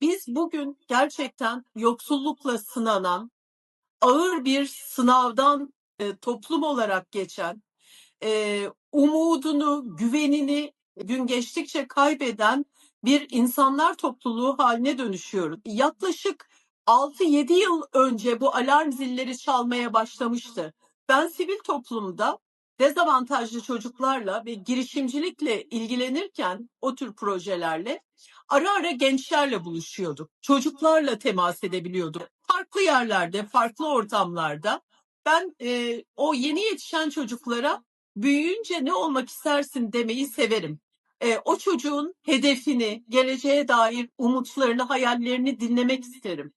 Biz bugün gerçekten yoksullukla sınanan, ağır bir sınavdan e, toplum olarak geçen, e, umudunu, güvenini gün geçtikçe kaybeden bir insanlar topluluğu haline dönüşüyoruz. Yaklaşık 6-7 yıl önce bu alarm zilleri çalmaya başlamıştı. Ben sivil toplumda dezavantajlı çocuklarla ve girişimcilikle ilgilenirken o tür projelerle ara ara gençlerle buluşuyorduk. Çocuklarla temas edebiliyorduk. Farklı yerlerde, farklı ortamlarda ben e, o yeni yetişen çocuklara büyüyünce ne olmak istersin demeyi severim. E, o çocuğun hedefini, geleceğe dair umutlarını, hayallerini dinlemek isterim.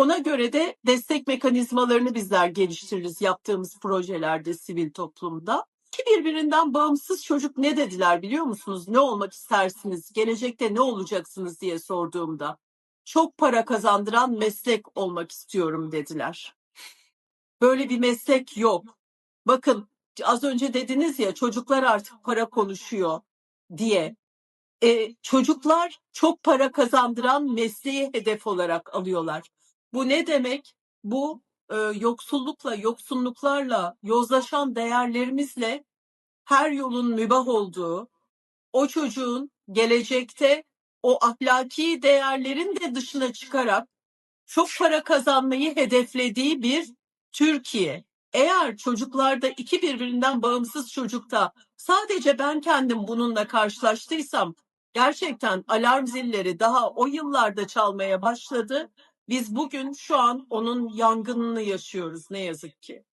Ona göre de destek mekanizmalarını bizler geliştiririz yaptığımız projelerde sivil toplumda. İki birbirinden bağımsız çocuk ne dediler biliyor musunuz? Ne olmak istersiniz? Gelecekte ne olacaksınız diye sorduğumda. Çok para kazandıran meslek olmak istiyorum dediler. Böyle bir meslek yok. Bakın az önce dediniz ya çocuklar artık para konuşuyor diye. E, çocuklar çok para kazandıran mesleği hedef olarak alıyorlar. Bu ne demek? Bu e, yoksullukla, yoksunluklarla, yozlaşan değerlerimizle her yolun mübah olduğu, o çocuğun gelecekte o ahlaki değerlerin de dışına çıkarak çok para kazanmayı hedeflediği bir Türkiye. Eğer çocuklarda iki birbirinden bağımsız çocukta sadece ben kendim bununla karşılaştıysam gerçekten alarm zilleri daha o yıllarda çalmaya başladı. Biz bugün şu an onun yangınını yaşıyoruz ne yazık ki.